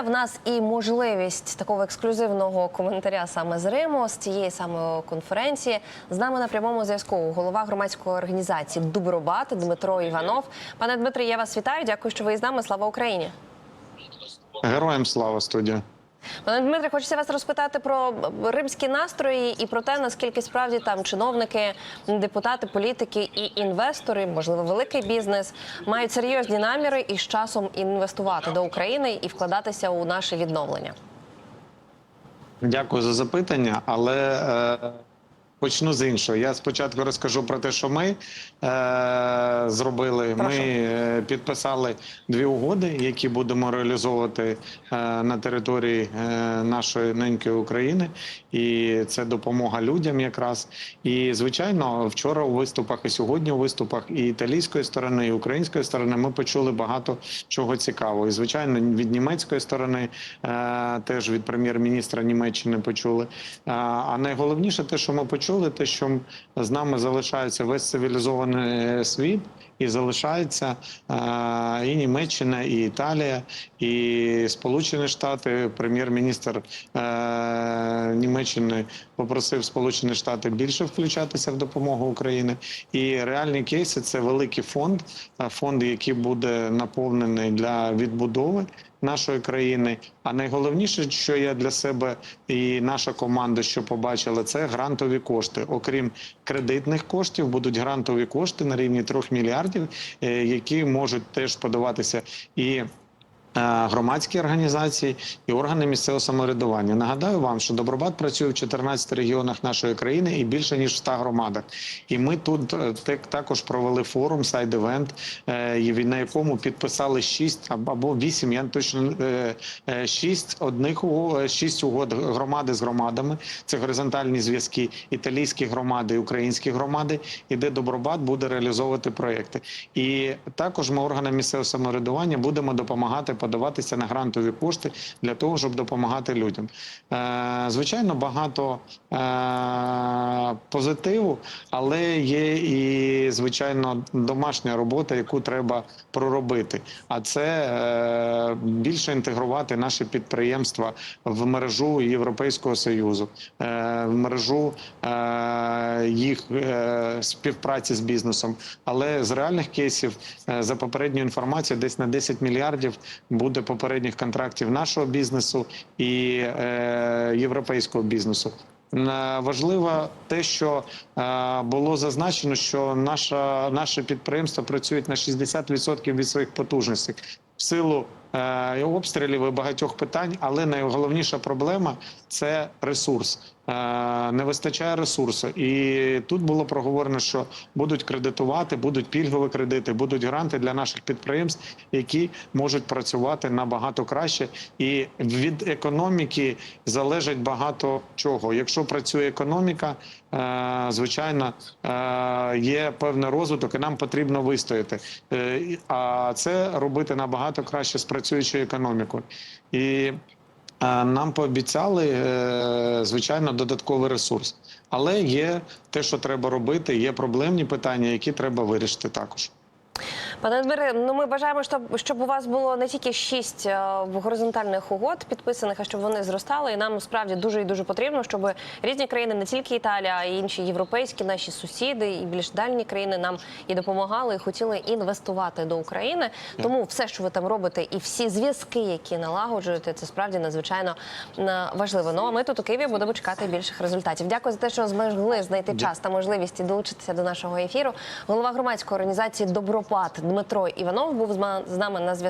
В нас і можливість такого ексклюзивного коментаря саме з Риму, з цієї самої конференції. З нами на прямому зв'язку голова громадської організації Дубробат Дмитро Іванов. Пане Дмитре, я вас вітаю. Дякую, що ви з нами. Слава Україні. Героям слава студія. Пане Дмитре, хочеться вас розпитати про римські настрої і про те, наскільки справді там чиновники, депутати, політики і інвестори, можливо, великий бізнес, мають серйозні наміри і з часом інвестувати до України і вкладатися у наше відновлення. Дякую за запитання, але е, почну з іншого. Я спочатку розкажу про те, що ми е, зробили. Прошу. Ми е, підписали дві угоди, які будемо реалізовувати е, на території е, нашої ненької України, і це допомога людям якраз. І звичайно, вчора у виступах і сьогодні у виступах і італійської сторони, і української сторони ми почули багато чого цікавого. І звичайно, від німецької сторони е, теж від прем'єр-міністра Німеччини почули. А, А найголовніше, те, що ми почули, те, що з нами залишається весь цивілізований світ. І залишається е, і Німеччина, і Італія, і Сполучені Штати. Прем'єр-міністр е, Німеччини попросив Сполучені Штати більше включатися в допомогу Україні. І реальні кейси це великий фонд, е, фонд, який буде наповнений для відбудови нашої країни. А найголовніше, що я для себе і наша команда, що побачила, це грантові кошти. Окрім кредитних коштів, будуть грантові кошти на рівні 3 мільярдів, е, які можуть теж подаватися і. Е, Громадські організації і органи місцевого самоврядування. Нагадаю вам, що Добробат працює в 14 регіонах нашої країни і більше ніж в 100 громадах. І ми тут е, також провели форум сайд-евент, е, на якому підписали 6 або 8, я точно 6 одних уго- 6 угод громади з громадами. Це горизонтальні зв'язки італійські громади українські громади, і де Добробат буде реалізовувати проекти. І також ми органам місцевого самоврядування будемо допомагати подаватися на грантові кошти для того, щоб допомагати людям. Е, Звичайно, багато е, позитиву, але є і звичайно домашня робота, яку треба проробити. А це е, більше інтегрувати наші підприємства в мережу Європейського союзу, в мережу їх співпраці з бізнесом. Але з реальних кейсів, за попередньою інформацією, десь на 10 мільярдів буде попередніх контрактів нашого бізнесу і е, європейського бізнесу. Е, Важливо те, що е, було зазначено, що наша наше підприємство працює на 60% від своїх потужностей в силу обстрілів і багатьох питань. Але найголовніша проблема це ресурс. Е, Не вистачає ресурсу, і тут було проговорено, що будуть кредитувати, будуть пільгові кредити, будуть гранти для наших підприємств, які можуть працювати набагато краще. І від економіки залежить багато чого. Якщо працює економіка, е, звичайно, е, є певний розвиток, і нам потрібно вистояти. Е, А це робити набагато краще з працюючою економікою. І Е, Нам пообіцяли, е, звичайно, додатковий ресурс, але є те, що треба робити. Є проблемні питання, які треба вирішити також. Пане Дмитре, ну ми бажаємо, щоб, щоб у вас було не тільки шість е, горизонтальних угод підписаних, а щоб вони зростали. І нам справді дуже і дуже потрібно, щоб різні країни, не тільки Італія, а й інші європейські, наші сусіди і більш дальні країни нам і допомагали, і хотіли інвестувати до України. Тому все, що ви там робите, і всі зв'язки, які налагоджуєте, це справді надзвичайно е, важливо. Ну а ми тут у Києві будемо чекати більших результатів. Дякую за те, що змогли знайти час та можливість і долучитися до нашого ефіру. Голова громадської організації Добропад Дмитро Іванов був з нами на зв'язку.